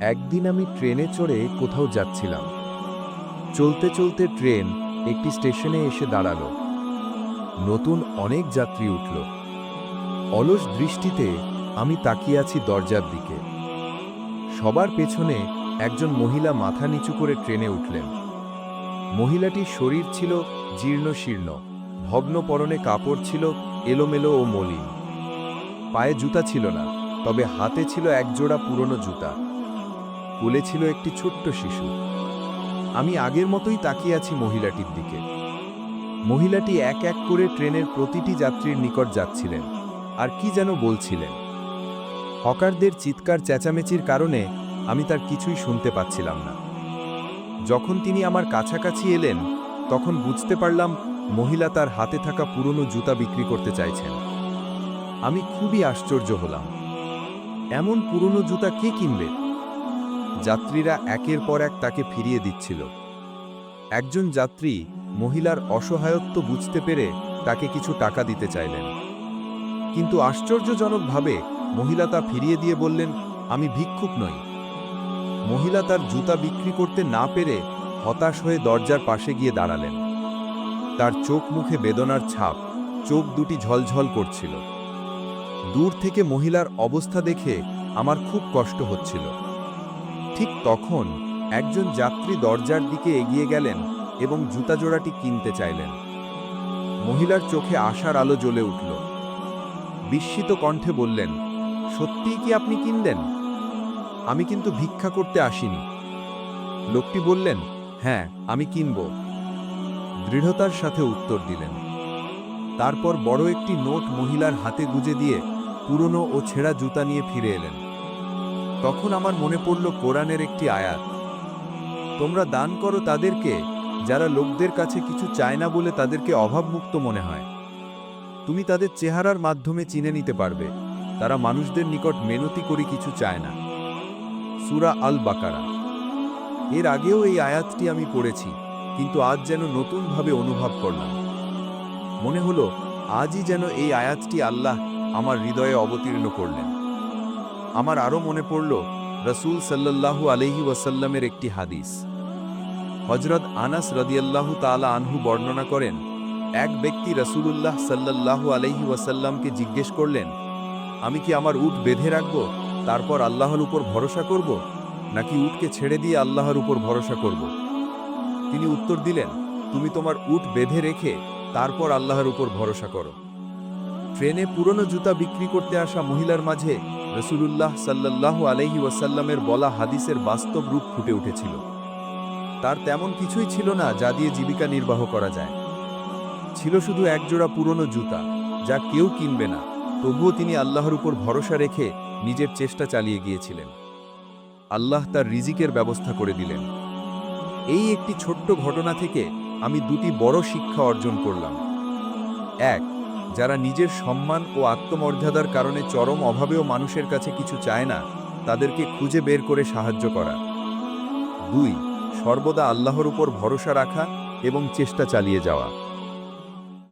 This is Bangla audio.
একদিন আমি ট্রেনে চড়ে কোথাও যাচ্ছিলাম। চলতে চলতে ট্রেন একটি স্টেশনে এসে দাঁড়াল। নতুন অনেক যাত্রী উঠল। অলস দৃষ্টিতে আমি তাকিয়ে আছি দরজার দিকে। সবার পেছনে একজন মহিলা মাথা নিচু করে ট্রেনে উঠলেন। মহিলাটির শরীর ছিল জীর্ণ শীর্ণ ভগ্ন পরনে কাপড় ছিল এলোমেলো ও মলিন। পায়ে জুতা ছিল না, তবে হাতে ছিল একজোড়া পুরনো জুতা। কোলে ছিল একটি ছোট্ট শিশু। আমি আগের মতোই তাকিয়ে আছি মহিলাটির দিকে। মহিলাটি এক এক করে ট্রেনের প্রতিটি যাত্রীর নিকট যাচ্ছিলেন, আর কি যেন বলছিলেন। হকারদের চিৎকার চেঁচামেচির কারণে আমি তার কিছুই শুনতে পাচ্ছিলাম না। যখন তিনি আমার কাছাকাছি এলেন, তখন বুঝতে পারলাম মহিলা তার হাতে থাকা পুরনো জুতা বিক্রি করতে চাইছেন। আমি খুবই আশ্চর্য হলাম। এমন পুরনো জুতা কে কিনবে? যাত্রীরা একের পর এক তাকে ফিরিয়ে দিচ্ছিল। একজন যাত্রী মহিলার অসহায়ত্ব বুঝতে পেরে তাকে কিছু টাকা দিতে চাইলেন। কিন্তু আশ্চর্যজনকভাবে মহিলা তা ফিরিয়ে দিয়ে বললেন, আমি ভিক্ষুক নই। মহিলা তার জুতা বিক্রি করতে না পেরে হতাশ হয়ে দরজার পাশে গিয়ে দাঁড়ালেন। তার চোখ মুখে বেদনার ছাপ, চোখ দুটি ঝলঝল করছিল। দূর থেকে মহিলার অবস্থা দেখে আমার খুব কষ্ট হচ্ছিল। ঠিক তখন একজন যাত্রী দরজার দিকে এগিয়ে গেলেন এবং জুতা জোড়াটি কিনতে চাইলেন। মহিলার চোখে আশার আলো জ্বলে উঠল। বিস্মিত কণ্ঠে বললেন, সত্যিই কি আপনি কিনলেন? আমি কিন্তু ভিক্ষা করতে আসিনি। লোকটি বললেন হ্যাঁ আমি কিনব। দৃঢ়তার সাথে উত্তর দিলেন। তারপর বড় একটি নোট মহিলার হাতে গুজে দিয়ে পুরনো ও ছেঁড়া জুতা নিয়ে ফিরে এলেন। তখন আমার মনে পড়ল কোরআনের একটি আয়াত। তোমরা দান করো তাদেরকে, যারা লোকদের কাছে কিছু চায় না বলে তাদেরকে অভাবমুক্ত মনে হয়। তুমি তাদের চেহারার মাধ্যমে চিনে নিতে পারবে, তারা মানুষদের নিকট মেনতি করে কিছু চায় না। সুরা আল বাকারা এর আগেও এই আয়াতটি আমি পড়েছি, কিন্তু আজ যেন নতুনভাবে অনুভব করলাম। মনে হলো, আজই যেন এই আয়াতটি আল্লাহ আমার হৃদয়ে অবতীর্ণ করলেন। আমার আরও মনে পড়ল রসুল সাল্লাল্লাহু আলহি ওয়াসাল্লামের একটি হাদিস। হজরত আনাস রদিয়াল্লাহু তালা আনহু বর্ণনা করেন, এক ব্যক্তি রসুলুল্লাহ সাল্লাল্লাহু আলহি ওয়াসাল্লামকে জিজ্ঞেস করলেন, আমি কি আমার উট বেঁধে রাখব, তারপর আল্লাহর উপর ভরসা করব, নাকি উটকে ছেড়ে দিয়ে আল্লাহর উপর ভরসা করব? তিনি উত্তর দিলেন, তুমি তোমার উট বেঁধে রেখে তারপর আল্লাহর উপর ভরসা করো। ট্রেনে পুরনো জুতা বিক্রি করতে আসা মহিলার মাঝে রসুলুল্লাহ সাল্লাল্লাহু আলহি ওয়াসাল্লামের বলা হাদিসের বাস্তব রূপ ফুটে উঠেছিল। তার তেমন কিছুই ছিল না যা দিয়ে জীবিকা নির্বাহ করা যায়। ছিল শুধু একজোড়া পুরনো জুতা, যা কেউ কিনবে না, তবুও তিনি আল্লাহর উপর ভরসা রেখে নিজের চেষ্টা চালিয়ে গিয়েছিলেন। আল্লাহ তার রিজিকের ব্যবস্থা করে দিলেন। এই একটি ছোট্ট ঘটনা থেকে আমি দুটি বড় শিক্ষা অর্জন করলাম। এক যারা নিজের সম্মান ও আত্মমর্যাদার কারণে চরম অভাবেও মানুষের কাছে কিছু চায় না, তাদেরকে খুঁজে বের করে সাহায্য করা। দুই, সর্বদা আল্লাহর উপর ভরসা রাখা এবং চেষ্টা চালিয়ে যাওয়া।